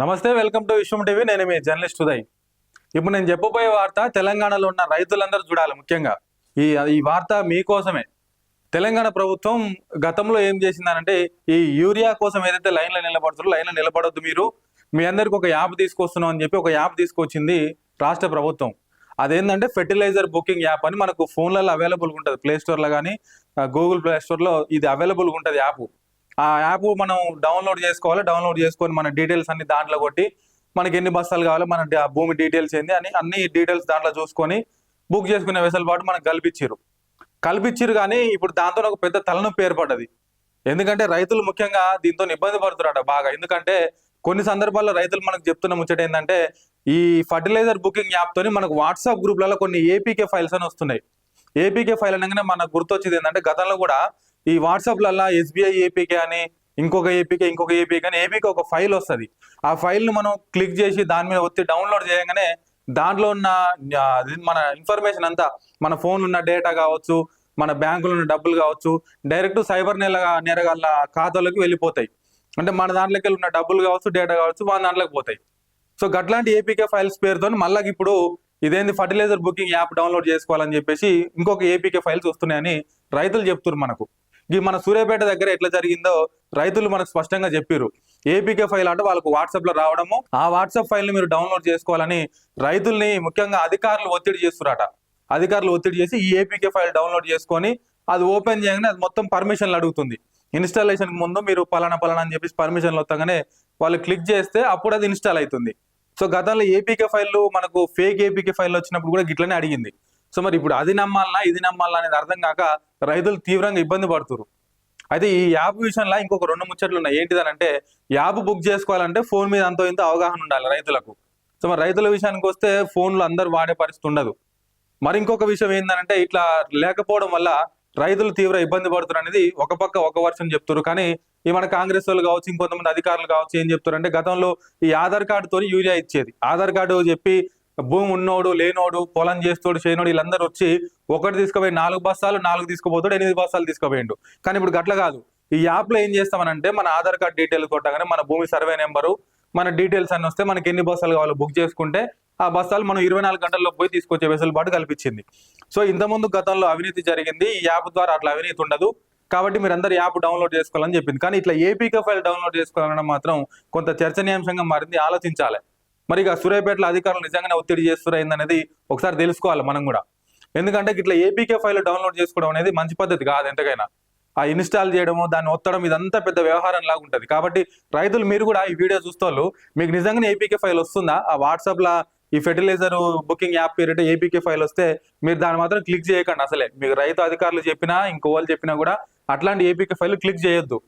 నమస్తే welcome to Vishwam TV. నేను మీ journalist Uday. ఇప్పుడు నేను చెప్పబోయే వార్త తెలంగాణలో ఉన్న రైతులందరూ చూడాలి ముఖ్యంగా. ఈ ఈ వార్త మీకోసమే. తెలంగాణ ప్రభుత్వం గతంలో ఏం చేసిందనంటే ఈ యూరియా కోసం ఏదైతే లైన్లో నిలబడుతారో లైన్లో నిలబడొద్దు మీరు. మీ అందరికి ఒక యాప్ తీసుకొస్తున్నాం అని చెప్పి ఒక యాప్ తీసుకొచ్చింది రాష్ట్ర ప్రభుత్వం. అదేంటంటే ఫెర్టిలైజర్ బుకింగ్ యాప్ అని మనకు ఫోన్లలో అవైలబుల్గా ఉంటుంది. ప్లే స్టోర్లో కానీ గూగుల్ ప్లే స్టోర్లో ఇది అవైలబుల్గా ఉంటుంది యాప్. ఆ యాప్ మనం డౌన్లోడ్ చేసుకోవాలి. డౌన్లోడ్ చేసుకొని మన డీటెయిల్స్ అన్ని దాంట్లో కొట్టి మనకి ఎన్ని బస్తాలు కావాలో మన భూమి డీటెయిల్స్ ఏంది అని అన్ని డీటెయిల్స్ దాంట్లో చూసుకొని బుక్ చేసుకునే వెసులుబాటు మనకు కల్పించారు కల్పించారు కానీ ఇప్పుడు దాంతో ఒక పెద్ద తలనొప్పి ఏర్పడ్డది. ఎందుకంటే రైతులు ముఖ్యంగా దీంతో ఇబ్బంది పడుతున్నారట బాగా. ఎందుకంటే కొన్ని సందర్భాల్లో రైతులు మనకు చెప్తున్న ముచ్చట ఏంటంటే ఈ ఫర్టిలైజర్ బుకింగ్ యాప్ తోని మనకు వాట్సాప్ గ్రూప్లలో కొన్ని ఏపీకే ఫైల్స్ అని వస్తున్నాయి. ఏపీకే ఫైల్ అనగానే మనకు గుర్తొచ్చేది ఏంటంటే గతంలో కూడా ఈ వాట్సాప్లల్లా ఎస్బీఐ ఏపీకే అని ఇంకొక ఏపీకే ఇంకొక ఏపీకే అని ఏపీకే ఒక ఫైల్ వస్తుంది. ఆ ఫైల్ను మనం క్లిక్ చేసి దాని మీద ఒత్తి డౌన్లోడ్ చేయగానే దాంట్లో ఉన్న మన ఇన్ఫర్మేషన్ అంతా మన ఫోన్లో ఉన్న డేటా కావచ్చు మన బ్యాంకులో ఉన్న డబ్బులు కావచ్చు డైరెక్ట్ సైబర్ నెల నేరగాళ్ళ ఖాతాలోకి వెళ్ళిపోతాయి. అంటే మన దాంట్లోకి వెళ్ళి ఉన్న డబ్బులు కావచ్చు డేటా కావచ్చు మన దాంట్లోకి పోతాయి. సో గట్లాంటి ఏపీకే ఫైల్స్ పేరుతో మళ్ళీ ఇప్పుడు ఇదేంది ఫర్టిలైజర్ బుకింగ్ యాప్ డౌన్లోడ్ చేసుకోవాలని చెప్పేసి ఇంకొక ఏపీకే ఫైల్స్ వస్తున్నాయని రైతులు చెప్తున్నారు మనకు. ఈ మన సూర్యాపేట దగ్గర ఎట్లా జరిగిందో రైతులు మనకు స్పష్టంగా చెప్పారు ఏపీకే ఫైల్ అంటే వాళ్ళకు వాట్సాప్లో రావడము ఆ వాట్సాప్ ఫైల్ని మీరు డౌన్లోడ్ చేసుకోవాలని రైతుల్ని ముఖ్యంగా అధికారులు ఒత్తిడి చేస్తున్నారట అధికారులు ఒత్తిడి చేసి ఈ ఏపీకే ఫైల్ డౌన్లోడ్ చేసుకొని అది ఓపెన్ చేయగానే అది మొత్తం పర్మిషన్లు అడుగుతుంది. ఇన్స్టాలేషన్ ముందు మీరు పలానా పలానా అని చెప్పేసి పర్మిషన్లు వస్తాగానే వాళ్ళు క్లిక్ చేస్తే అప్పుడు అది ఇన్స్టాల్ అవుతుంది సో గతంలో ఏపీకే ఫైల్ మనకు ఫేక్ ఏపీకే ఫైల్ వచ్చినప్పుడు కూడా గిట్లనే అడిగింది. సో మరి ఇప్పుడు అది నమ్మాలనా ఇది నమ్మాలనా అనేది అర్థం కాక రైతులు తీవ్రంగా ఇబ్బంది పడుతున్నారు అయితే ఈ యాప్ విషయంలో ఇంకొక రెండు ముచ్చట్లు ఉన్నాయి. ఏంటిదనంటే యాప్ బుక్ చేసుకోవాలంటే ఫోన్ మీద అంతో ఇంత అవగాహన ఉండాలి రైతులకు. సో మరి రైతుల విషయానికి వస్తే ఫోన్లు అందరు వాడే పరిస్థితి ఉండదు. మరి ఇంకొక విషయం ఏంటంటే ఇట్లా లేకపోవడం వల్ల రైతులు తీవ్ర ఇబ్బంది పడుతున్నారు అనేది ఒక పక్క ఒక వర్షం చెప్తారు కానీ ఈ మన కాంగ్రెస్ వాళ్ళు కావచ్చు ఇంకొంతమంది అధికారులు కావచ్చు ఏం చెప్తారు అంటే గతంలో ఈ ఆధార్ కార్డుతో యూరియా ఇచ్చేది. ఆధార్ కార్డు చెప్పి భూమి ఉన్నోడు లేనోడు పొలం చేస్తోడు చేయనోడు వీళ్ళందరూ వచ్చి ఒకటి తీసుకుపోయి నాలుగు బస్తాలు నాలుగు తీసుకుపోతాడు ఎనిమిది బస్తాలు తీసుకుపోయిండు. కానీ ఇప్పుడు గట్ల కాదు. ఈ యాప్లో ఏం చేస్తామనంటే మన ఆధార్ కార్డ్ డీటెయిల్ కొట్టగానే మన భూమి సర్వే నెంబరు మన డీటెయిల్స్ అన్ని వస్తే మనకి ఎన్ని బస్తాలు కావాలో బుక్ చేసుకుంటే ఆ బస్తాలు మనం ఇరవై నాలుగు గంటల్లో పోయి తీసుకొచ్చే వెసులుబాటు కల్పించింది. సో ఇంతకుముందు గతంలో అవినీతి జరిగింది. ఈ యాప్ ద్వారా అట్లా అవినీతి ఉండదు. కాబట్టి మీరందరూ యాప్ డౌన్లోడ్ చేసుకోవాలని చెప్పింది. కానీ ఇట్లా ఏపీకే ఫైల్ డౌన్లోడ్ చేసుకోవాలనడం మాత్రం కొంత చర్చనీయాంశంగా మారింది. ఆలోచించాలి. మరి ఇక సూర్యాపేటలో అధికారులు నిజంగానే ఒత్తిడి చేస్తున్నారనేది ఒకసారి తెలుసుకోవాలి మనం కూడా. ఎందుకంటే ఇట్లా ఏపీకే ఫైల్ డౌన్లోడ్ చేసుకోవడం అనేది మంచి పద్ధతి కాదు ఎంతకైనా. ఆ ఇన్స్టాల్ చేయడము దాన్ని ఒత్తడం ఇదంతా పెద్ద వ్యవహారం లాగా ఉంటుంది. కాబట్టి రైతులు మీరు కూడా ఈ వీడియో చూస్తూ మీకు నిజంగానే ఏపీకే ఫైల్ వస్తుందా? ఆ వాట్సాప్లో ఈ ఫెర్టిలైజర్ బుకింగ్ యాప్ పేరిట ఏపీకే ఫైల్ వస్తే మీరు దాని మాత్రం క్లిక్ చేయకండి అసలే. మీకు రైతు అధికారులు చెప్పినా ఇంకో వాళ్ళు చెప్పినా కూడా అట్లాంటి ఏపీకే ఫైల్ క్లిక్ చేయొద్దు.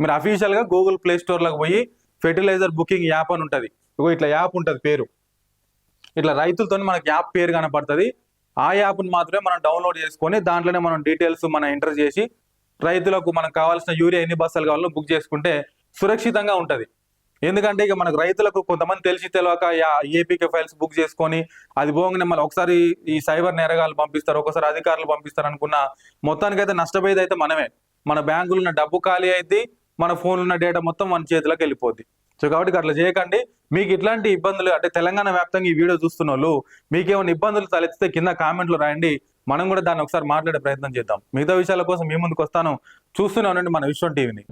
మీరు అఫీషియల్గా గూగుల్ ప్లే స్టోర్ పోయి ఫెర్టిలైజర్ బుకింగ్ యాప్ అని ఉంటుంది. ఇగో ఇట్లా యాప్ ఉంటుంది పేరు. ఇట్లా రైతులతో మనకి యాప్ పేరు కనపడుతుంది. ఆ యాప్ను మాత్రమే మనం డౌన్లోడ్ చేసుకొని దాంట్లోనే మనం డీటెయిల్స్ మనం ఎంటర్ చేసి రైతులకు మనకు కావాల్సిన యూరియా ఎన్ని బస్సులు కావాలో బుక్ చేసుకుంటే సురక్షితంగా ఉంటది. ఎందుకంటే ఇక మనకు రైతులకు కొంతమంది తెలిసి తెలియక ఏపీకే ఫైల్స్ బుక్ చేసుకొని అది పోగానే మళ్ళీ ఒకసారి ఈ సైబర్ నేరగాలు పంపిస్తారు ఒకసారి అధికారులు పంపిస్తారు అనుకున్న మొత్తానికైతే నష్టపోయేది అయితే మనమే. మన బ్యాంకులో ఉన్న డబ్బు ఖాళీ అయితే మన ఫోన్ ఉన్న డేటా మొత్తం మన చేతిలోకి వెళ్ళిపోద్ది. సో కాబట్టి అట్లా చేయకండి. మీకు ఇట్లాంటి ఇబ్బందులు అంటే తెలంగాణ వ్యాప్తంగా ఈ వీడియో చూస్తున్న వాళ్ళు మీకేమైనా ఇబ్బందులు తలెత్తితే కింద కామెంట్లు రాయండి. మనం కూడా దాన్ని ఒకసారి మాట్లాడే ప్రయత్నం చేద్దాం. మిగతా విషయాల కోసం మీ ముందుకు వస్తాను. చూస్తూనే ఉండండి మన విశ్వం టీవీని.